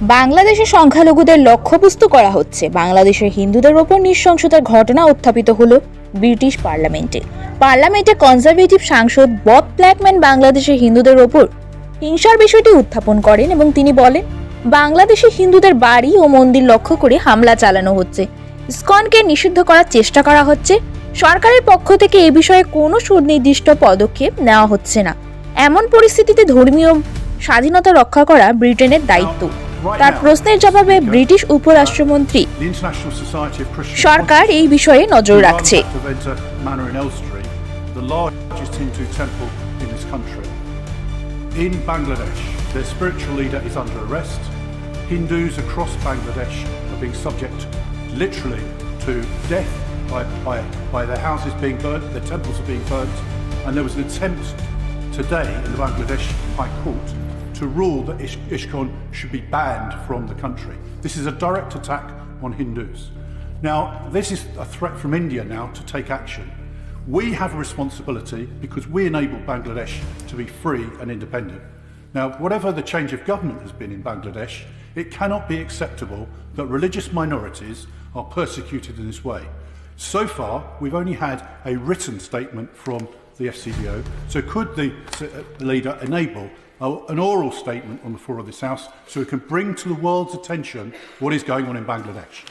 বাংলাদেশে সংখ্যালঘুদের লক্ষ্যবস্তু করা হচ্ছে। বাংলাদেশের হিন্দুদের ওপর নৃশংসতার ঘটনা উত্থাপিত হলো ব্রিটিশ পার্লামেন্টে। পার্লামেন্টে কনজারভেটিভ সাংসদ বব ব্ল্যাকম্যান বাংলাদেশের হিন্দুদের ওপর হিংসার বিষয়টি উত্থাপন করেন এবং তিনি বলেন, বাংলাদেশে হিন্দুদের বাড়ি ও মন্দির লক্ষ্য করে হামলা চালানো হচ্ছে। স্কনকে নিষিদ্ধ করার চেষ্টা করা হচ্ছে। সরকারের পক্ষ থেকে এ বিষয়ে কোনো সুনির্দিষ্ট পদক্ষেপ নেওয়া হচ্ছে না। এমন পরিস্থিতিতে ধর্মীয় স্বাধীনতা রক্ষা করা ব্রিটেনের দায়িত্ব। তার প্রশ্নের জবাবে British উপরাষ্ট্রমন্ত্রী The International Society of Christian সরকার এই বিষয়ে নজর রাখছে Of Enter Manor in Elstree, the largest Hindu temple in this country. In Bangladesh, their spiritual leader is under arrest. Hindus across Bangladesh are being subject literally to death by, by, by their houses being burnt, their temples are being burnt, and there was an attempt today in the Bangladesh High Court to rule that Ish- ISKCON should be banned from the country. This is a direct attack on Hindus. Now, this is a threat from India now to take action. We have a responsibility because we enable Bangladesh to be free and independent. Now, whatever the change of government has been in Bangladesh, it cannot be acceptable that religious minorities are persecuted in this way. So far, we've only had a written statement from the FCBO. So, could the uh, leader enable a, an oral statement on the floor of this House so we can bring to the world's attention what is going on in Bangladesh.